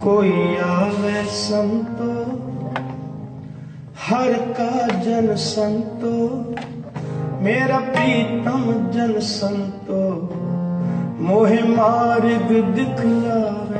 ਕੋਈ ਆਵੇ ਸੰਤੋ ਹਰ ਕਾ ਜਨ ਸੰਤੋ ਮੇਰਾ ਪ੍ਰੀਤਮ ਜਨ ਸੰਤੋ ਮੋਹਿ ਮਾਰਗ ਦਿਖਲਾਵੇ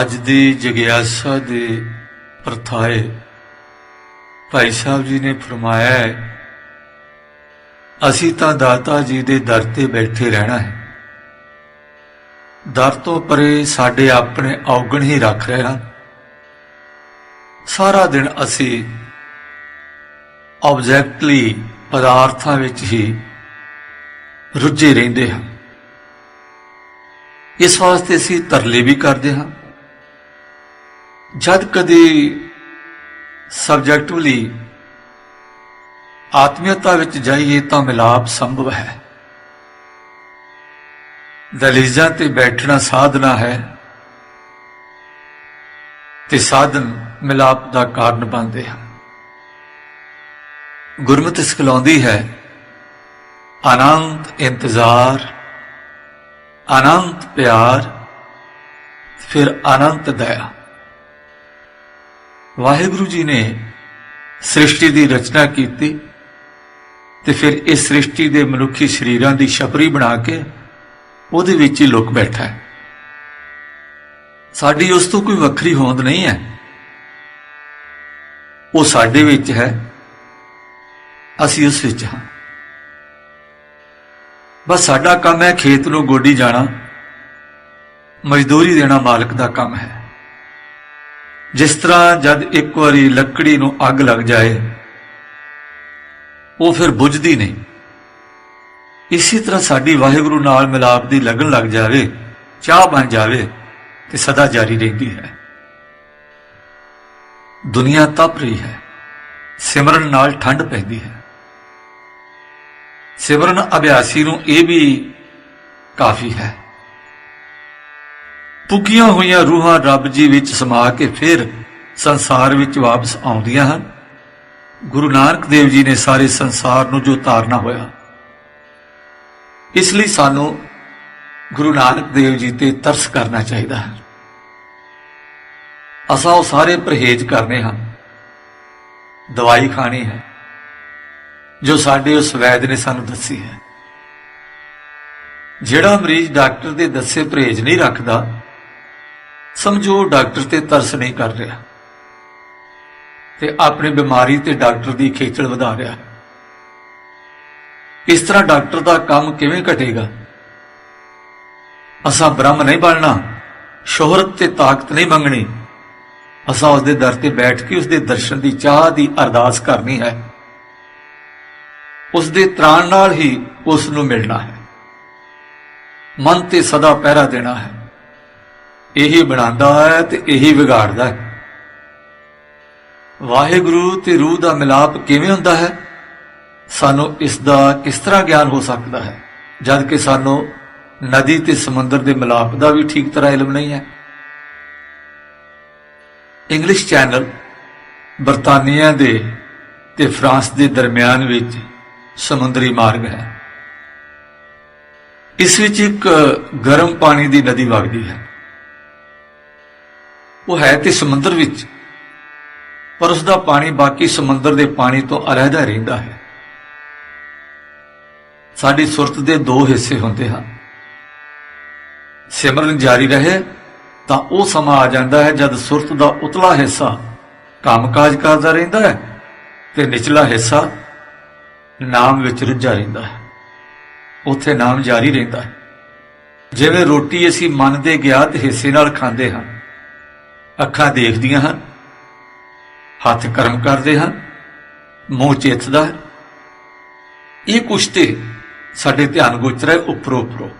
ਅੱਜ ਦੀ ਜਗਿਆਸਾ ਦੇ ਪ੍ਰਥਾਏ ਭਾਈ ਸਾਹਿਬ ਜੀ ਨੇ ਫਰਮਾਇਆ ਹੈ, ਅਸੀਂ ਤਾਂ ਦਾਤਾ ਜੀ ਦੇ ਦਰ ਤੇ ਬੈਠੇ ਰਹਿਣਾ ਹੈ। ਦਰ ਤੋਂ ਪਰੇ ਸਾਡੇ ਆਪਣੇ ਔਗਣ ਹੀ ਰੱਖ ਰਹੇ ਹਨ ਸਾਰਾ ਦਿਨ ਅਸੀਂ ਆਬਜੈਕਟਲੀ ਪਦਾਰਥਾਂ ਵਿੱਚ ਹੀ ਰੁੱਝੇ ਰਹਿੰਦੇ ਹਾਂ। ਇਸ ਵਾਸਤੇ ਅਸੀਂ ਤਰਲੇ ਵੀ ਕਰਦੇ ਹਾਂ। ਜਦ ਕਦੇ ਸਬਜੈਕਟਿਵਲੀ ਆਤਮੀਅਤਾ ਵਿੱਚ ਜਾਈਏ ਤਾਂ ਮਿਲਾਪ ਸੰਭਵ ਹੈ। ਦਲੀਜ਼ਾਂ ਤੇ ਬੈਠਣਾ ਸਾਧਨਾ ਹੈ ਤੇ ਸਾਧਨ ਮਿਲਾਪ ਦਾ ਕਾਰਨ ਬਣਦੇ ਹਨ। ਗੁਰਮਤਿ ਸਿਖਲਾਉਂਦੀ ਹੈ ਅਨੰਤ ਇੰਤਜ਼ਾਰ ਅਨੰਤ ਪਿਆਰ, ਫਿਰ ਅਨੰਤ ਦਇਆ। ਵਾਹਿਗੁਰੂ ਜੀ ਨੇ ਸ੍ਰਿਸ਼ਟੀ ਦੀ ਰਚਨਾ ਕੀਤੀ ਤੇ ਫਿਰ ਇਸ ਸ੍ਰਿਸ਼ਟੀ ਦੇ ਮਨੁੱਖੀ ਸਰੀਰਾਂ ਦੀ ਛਪਰੀ ਬਣਾ ਕੇ ਉਹਦੇ ਵਿੱਚ ਹੀ ਲੁਕ ਬੈਠਾ ਹੈ। ਸਾਡੀ ਉਸ ਤੋਂ ਕੋਈ ਵੱਖਰੀ ਹੋਂਦ ਨਹੀਂ ਹੈ। ਉਹ ਸਾਡੇ ਵਿੱਚ ਹੈ। ਅਸੀਂ ਉਸ ਵਿੱਚ ਹਾਂ। ਬਸ ਸਾਡਾ ਕੰਮ ਹੈ ਖੇਤ ਨੂੰ ਗੋਡੀ ਜਾਣਾ, ਮਜ਼ਦੂਰੀ ਦੇਣਾ ਮਾਲਕ ਦਾ ਕੰਮ ਹੈ। ਜਿਸ ਤਰ੍ਹਾਂ ਜਦ ਇੱਕ ਵਾਰੀ ਲੱਕੜੀ ਨੂੰ ਅੱਗ ਲੱਗ ਜਾਏ, ਉਹ ਫਿਰ ਬੁਝਦੀ ਨਹੀਂ। ਇਸੇ ਤਰ੍ਹਾਂ ਸਾਡੀ ਵਾਹਿਗੁਰੂ ਨਾਲ ਮਿਲਾਪ ਦੀ ਲਗਨ ਲੱਗ ਜਾਵੇ, ਚਾਹ ਬਣ ਜਾਵੇ ਤੇ ਸਦਾ ਜਾਰੀ ਰਹਿੰਦੀ ਹੈ। ਦੁਨੀਆ ਤਪ ਰਹੀ ਹੈ, ਸਿਮਰਨ ਨਾਲ ਠੰਡ ਪੈਂਦੀ ਹੈ। ਸਿਮਰਨ ਅਭਿਆਸੀ ਨੂੰ ਇਹ ਵੀ ਕਾਫੀ ਹੈ। ਪੁੱਗੀਆਂ ਹੋਈਆਂ ਰੂਹਾਂ ਰੱਬ ਜੀ ਵਿੱਚ ਸਮਾ ਕੇ ਫਿਰ ਸੰਸਾਰ ਵਿੱਚ ਵਾਪਸ ਆਉਂਦੀਆਂ ਹਨ। ਗੁਰੂ ਨਾਨਕ ਦੇਵ ਜੀ ਨੇ ਸਾਰੇ ਸੰਸਾਰ ਨੂੰ ਜੋ ਤਾਰਨਾ ਹੋਇਆ। ਇਸ ਲਈ ਸਾਨੂੰ ਗੁਰੂ ਨਾਨਕ ਦੇਵ ਜੀ ਤੇ ਤਰਸ ਕਰਨਾ ਚਾਹੀਦਾ ਹੈ। ਅਸਾਂ ਉਹ ਸਾਰੇ ਪਰਹੇਜ਼ ਕਰਨੇ ਹਨ। ਦਵਾਈ ਖਾਣੀ ਹੈ, ਜੋ ਸਾਡੇ ਉਸ ਵੈਦ ਨੇ ਸਾਨੂੰ ਦੱਸੀ ਹੈ। ਜਿਹੜਾ ਮਰੀਜ਼ ਡਾਕਟਰ ਦੇ ਦੱਸੇ ਪਰਹੇਜ਼ ਨਹੀਂ ਰੱਖਦਾ ਸਮਝੋ ਡਾਕਟਰ ਤੇ ਤਰਸ ਨਹੀਂ ਕਰ ਰਿਹਾ। ਤੇ ਆਪਣੀ ਬਿਮਾਰੀ ਤੇ ਡਾਕਟਰ ਦੀ ਖੇਚਲ ਵਧਾ ਰਿਹਾ। ਇਸ ਤਰ੍ਹਾਂ ਡਾਕਟਰ ਦਾ ਕੰਮ ਕਿਵੇਂ ਘਟੇਗਾ? ਅਸਾਂ ਬ੍ਰਹਮ ਨਹੀਂ ਬਣਨਾ, ਸ਼ੋਹਰਤ ਤੇ ਤਾਕਤ ਨਹੀਂ ਮੰਗਣੀ। ਅਸਾਂ ਉਸ ਦੇ ਦਰ ਤੇ ਬੈਠ ਕੇ ਉਸ ਦੇ ਦਰਸ਼ਨ ਦੀ ਚਾਹ ਦੀ ਅਰਦਾਸ ਕਰਨੀ ਹੈ। ਉਸ ਦੇ ਤਰਾਣ ਨਾਲ ਹੀ ਉਸ ਨੂੰ ਮਿਲਣਾ ਹੈ। ਮਨ ਤੇ ਸਦਾ ਪਹਿਰਾ ਦੇਣਾ ਹੈ। ਇਹੀ ਬਣਾਉਂਦਾ ਹੈ ਤੇ ਇਹੀ ਵਿਗਾੜਦਾ ਹੈ। ਵਾਹਿਗੁਰੂ ਤੇ ਰੂਹ ਦਾ ਮਿਲਾਪ ਕਿਵੇਂ ਹੁੰਦਾ ਹੈ? ਸਾਨੂੰ ਇਸ ਦਾ ਕਿਸ ਤਰ੍ਹਾਂ ਗਿਆਨ ਹੋ ਸਕਦਾ ਹੈ? ਜਦ ਕਿ ਸਾਨੂੰ ਨਦੀ ਤੇ ਸਮੁੰਦਰ ਦੇ ਮਿਲਾਪ ਦਾ ਵੀ ਠੀਕ ਤਰ੍ਹਾਂ ਇਲਮ ਨਹੀਂ ਹੈ। ਇੰਗਲਿਸ਼ ਚੈਨਲ ਬਰਤਾਨੀਆ ਦੇ ਤੇ ਫਰਾਂਸ ਦੇ ਦਰਮਿਆਨ ਵਿੱਚ ਸਮੁੰਦਰੀ ਮਾਰਗ ਹੈ। ਇਸ ਵਿੱਚ ਇੱਕ ਗਰਮ ਪਾਣੀ ਦੀ ਨਦੀ ਵਗਦੀ ਹੈ। ਉਹ ਹੈ ਤੇ ਸਮੁੰਦਰ ਵਿੱਚ। ਪਰ ਉਸ ਦਾ ਪਾਣੀ ਬਾਕੀ ਸਮੁੰਦਰ ਦੇ ਪਾਣੀ ਤੋਂ ਅਲੱਗਾ ਰਹਿੰਦਾ ਹੈ। ਸਾਡੀ ਸੁਰਤ ਦੇ ਦੋ ਹਿੱਸੇ ਹੁੰਦੇ ਹਨ। ਸਿਮਰਨ ਜਾਰੀ ਰਹੇ, ਤਾਂ ਉਹ ਸਮਾਂ ਆ ਜਾਂਦਾ ਹੈ ਜਦ ਸੁਰਤ ਦਾ ਉਤਲਾ ਹਿੱਸਾ ਕੰਮਕਾਜ ਕਰਦਾ ਰਹਿੰਦਾ ਹੈ ਤੇ ਨਿਚਲਾ ਹਿੱਸਾ ਨਾਮ ਵਿੱਚ ਰੁੱਝਾ ਰਹਿੰਦਾ ਹੈ। ਉੱਥੇ ਨਾਮ ਜਾਰੀ ਰਹਿੰਦਾ ਹੈ। ਜਿਵੇਂ ਰੋਟੀ ਅਸੀਂ ਮਨ ਦੇ ਗਿਆਤ ਹਿੱਸੇ ਨਾਲ ਖਾਂਦੇ ਹਾਂ ਅੱਖਾਂ ਦੇਖਦੀਆਂ ਹਨ, ਹੱਥ ਕਰਮ ਕਰਦੇ ਹਨ, ਮੂੰਹ ਚੇਤਦਾ ਹੈ। ਇਹ ਕੁਛ ਤੇ ਸਾਡੇ ਧਿਆਨ ਗੋਚਰ ਹੈ ਉੱਪਰੋਂ ਉੱਪਰੋਂ।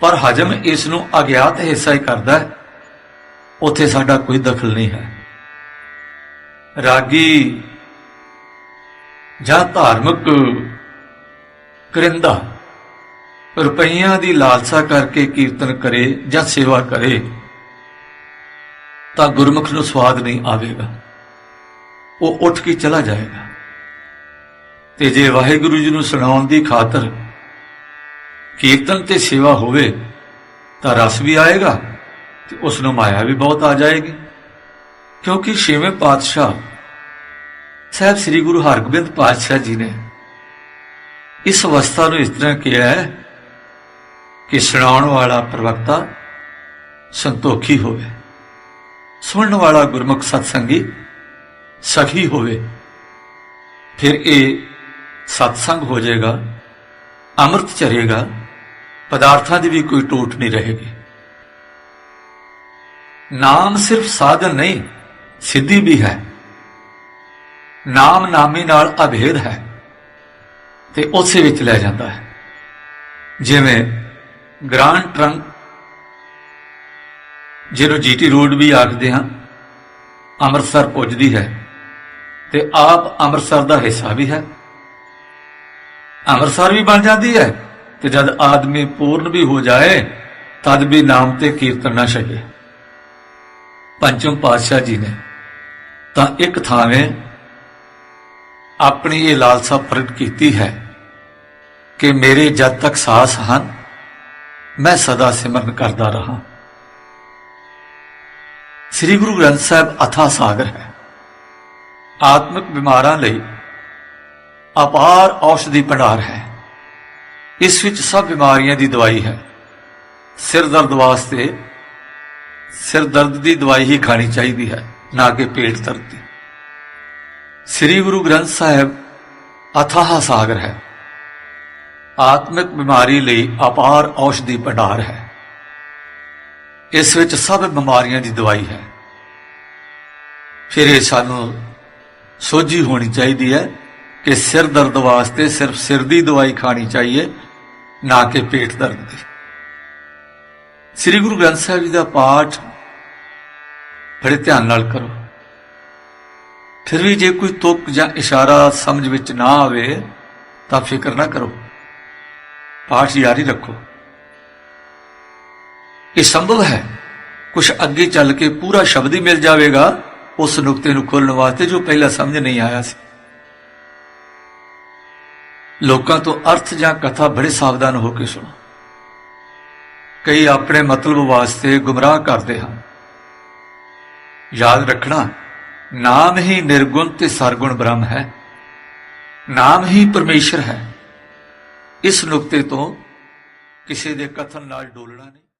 ਪਰ ਹਜਮ ਇਸ ਨੂੰ ਅਗਿਆਤ ਹਿੱਸਾ ਹੀ ਕਰਦਾ ਹੈ। ਉੱਥੇ ਸਾਡਾ ਕੋਈ ਦਖਲ ਨਹੀਂ ਹੈ। ਰਾਗੀ ਜਾਂ ਧਾਰਮਿਕ ਕਰਿੰਦਾ ਰੁਪਈਆਂ ਦੀ ਲਾਲਸਾ ਕਰਕੇ ਕੀਰਤਨ ਕਰੇ ਜਾਂ ਸੇਵਾ ਕਰੇ ਤਾਂ ਗੁਰਮੁਖ ਨੂੰ ਸਵਾਦ ਨਹੀਂ ਆਵੇਗਾ। ਉਹ ਉੱਠ ਕੇ ਚਲਾ ਜਾਏਗਾ। ਤੇ ਜੇ ਵਾਹਿਗੁਰੂ ਜੀ ਨੂੰ ਸੁਣਾਉਣ ਦੀ ਖਾਤਰ ਕੀਰਤਨ ਤੇ ਸੇਵਾ ਹੋਵੇ, ਤਾਂ ਰਸ ਵੀ ਆਏਗਾ ਤੇ ਉਸ ਨੂੰ ਮਾਇਆ ਵੀ ਬਹੁਤ ਆ ਜਾਏਗੀ। ਕਿਉਂਕਿ ਛੇਵੇਂ ਪਾਤਸ਼ਾਹ ਸਾਹਿਬ ਸ੍ਰੀ ਗੁਰੂ ਹਰਗੋਬਿੰਦ ਪਾਤਸ਼ਾਹ ਜੀ ਨੇ ਇਸ ਅਵਸਥਾ ਨੂੰ ਇਸ ਤਰ੍ਹਾਂ ਕਿਹਾ ਹੈ ਕਿ ਸੁਣਾਉਣ ਵਾਲਾ ਪ੍ਰਵਕਤਾ ਸੰਤੋਖੀ ਹੋਵੇ। ਸੁਣਨ ਵਾਲਾ ਗੁਰਮੁਖ ਸਤਸੰਗੀ ਸਖੀ ਹੋਵੇ, ਫਿਰ ਇਹ ਸਤਸੰਗ ਹੋ ਜਾਏਗਾ, ਅੰਮ੍ਰਿਤ ਚਰੇਗਾ ਪਦਾਰਥਾਂ ਦੀ ਵੀ ਕੋਈ ਟੋਟ ਨਹੀਂ ਰਹੇਗੀ। ਨਾਮ ਸਿਰਫ ਸਾਧਨ ਨਹੀਂ, ਸਿੱਧੀ ਵੀ ਹੈ। ਨਾਮ ਨਾਮੀ ਨਾਲ ਅਭੇਦ ਹੈ ਤੇ ਉਸੇ ਵਿੱਚ ਲੈ ਜਾਂਦਾ ਹੈ। ਜਿਵੇਂ ਗ੍ਰਾਂਡ ਟਰੰਕ ਜਿਹਨੂੰ ਜੀਟੀ ਰੋਡ ਵੀ ਆਖਦੇ ਹਾਂ, ਅੰਮ੍ਰਿਤਸਰ ਪੁੱਜਦੀ ਹੈ। ਤੇ ਆਪ ਅੰਮ੍ਰਿਤਸਰ ਦਾ ਹਿੱਸਾ ਵੀ ਹੈ। ਅੰਮ੍ਰਿਤਸਰ ਵੀ ਬਣ ਜਾਂਦੀ ਹੈ ਤੇ ਜਦ ਆਦਮੀ ਪੂਰਨ ਵੀ ਹੋ ਜਾਏ, ਤਦ ਵੀ ਨਾਮ ਤੇ ਕੀਰਤਨ ਨਾ ਛਕੇ ਪੰਚਮ ਪਾਤਸ਼ਾਹ ਜੀ ਨੇ ਤਾਂ ਇੱਕ ਥਾਵੇਂ ਆਪਣੀ ਇਹ ਲਾਲਸਾ ਪ੍ਰਗਟ ਕੀਤੀ ਹੈ ਕਿ ਮੇਰੇ ਜਦ ਤੱਕ ਸਾਹ ਹਨ, ਮੈਂ ਸਦਾ ਸਿਮਰਨ ਕਰਦਾ ਰਹਾ। ਸ੍ਰੀ ਗੁਰੂ ਗ੍ਰੰਥ ਸਾਹਿਬ ਅਥਾ ਸਾਗਰ ਹੈ। ਆਤਮਿਕ ਬਿਮਾਰਾਂ ਲਈ ਅਪਾਰ ਔਸ਼ਧੀ ਭੰਡਾਰ ਹੈ। ਇਸ ਵਿੱਚ ਸਭ ਬਿਮਾਰੀਆਂ ਦੀ ਦਵਾਈ ਹੈ। ਸਿਰ ਦਰਦ ਵਾਸਤੇ ਸਿਰ ਦਰਦ ਦੀ ਦਵਾਈ ਹੀ ਖਾਣੀ ਚਾਹੀਦੀ ਹੈ, ਨਾ ਕਿ ਪੇਟ ਦਰਦ ਦੀ। ਸ੍ਰੀ ਗੁਰੂ ਗ੍ਰੰਥ ਸਾਹਿਬ ਅਥਾਹ ਸਾਗਰ ਹੈ। ਆਤਮਿਕ ਬਿਮਾਰੀ ਲਈ ਅਪਾਰ ਔਸ਼ਧੀ ਭੰਡਾਰ ਹੈ। ਇਸ ਵਿੱਚ ਸਭ ਬਿਮਾਰੀਆਂ ਦੀ ਦਵਾਈ ਹੈ। ਫਿਰ ਇਹ ਸਾਨੂੰ ਸੋਝੀ ਹੋਣੀ ਚਾਹੀਦੀ ਹੈ ਕਿ ਸਿਰ ਦਰਦ ਵਾਸਤੇ ਸਿਰਫ ਸਿਰ ਦੀ ਦਵਾਈ ਖਾਣੀ ਚਾਹੀਏ, ਨਾ ਕਿ ਪੇਟ ਦਰਦ ਦੀ। ਸ੍ਰੀ ਗੁਰੂ ਗ੍ਰੰਥ ਸਾਹਿਬ ਜੀ ਦਾ ਪਾਠ ਬੜੇ ਧਿਆਨ ਨਾਲ ਕਰੋ। ਫਿਰ ਵੀ ਜੇ ਕੋਈ ਤੁਕ ਜਾਂ ਇਸ਼ਾਰਾ ਸਮਝ ਵਿੱਚ ਨਾ ਆਵੇ, ਤਾਂ ਫਿਕਰ ਨਾ ਕਰੋ। ਪਾਠ ਜਾਰੀ ਰੱਖੋ। ਇਹ ਸੰਭਵ ਹੈ ਕੁਝ ਅੱਗੇ ਚੱਲ ਕੇ ਪੂਰਾ ਸ਼ਬਦ ਹੀ ਮਿਲ ਜਾਵੇਗਾ, ਉਸ ਨੁਕਤੇ ਨੂੰ ਖੋਲਣ ਵਾਸਤੇ ਜੋ ਪਹਿਲਾਂ ਸਮਝ ਨਹੀਂ ਆਇਆ ਸੀ। ਲੋਕਾਂ ਤੋਂ ਅਰਥ ਜਾਂ ਕਥਾ ਬੜੇ ਸਾਵਧਾਨ ਹੋ ਕੇ ਸੁਣੋ। ਕਈ ਆਪਣੇ ਮਤਲਬ ਵਾਸਤੇ ਗੁੰਮਰਾਹ ਕਰਦੇ ਹਨ। ਯਾਦ ਰੱਖਣਾ, ਨਾਮ ਹੀ ਨਿਰਗੁਣ ਤੇ ਸਰਗੁਣ ਬ੍ਰਹਮ ਹੈ। ਨਾਮ ਹੀ ਪਰਮੇਸ਼ਰ ਹੈ। ਇਸ ਨੁਕਤੇ ਤੋਂ ਕਿਸੇ ਦੇ ਕਥਨ ਨਾਲ ਡੋਲਣਾ ਨਹੀਂ।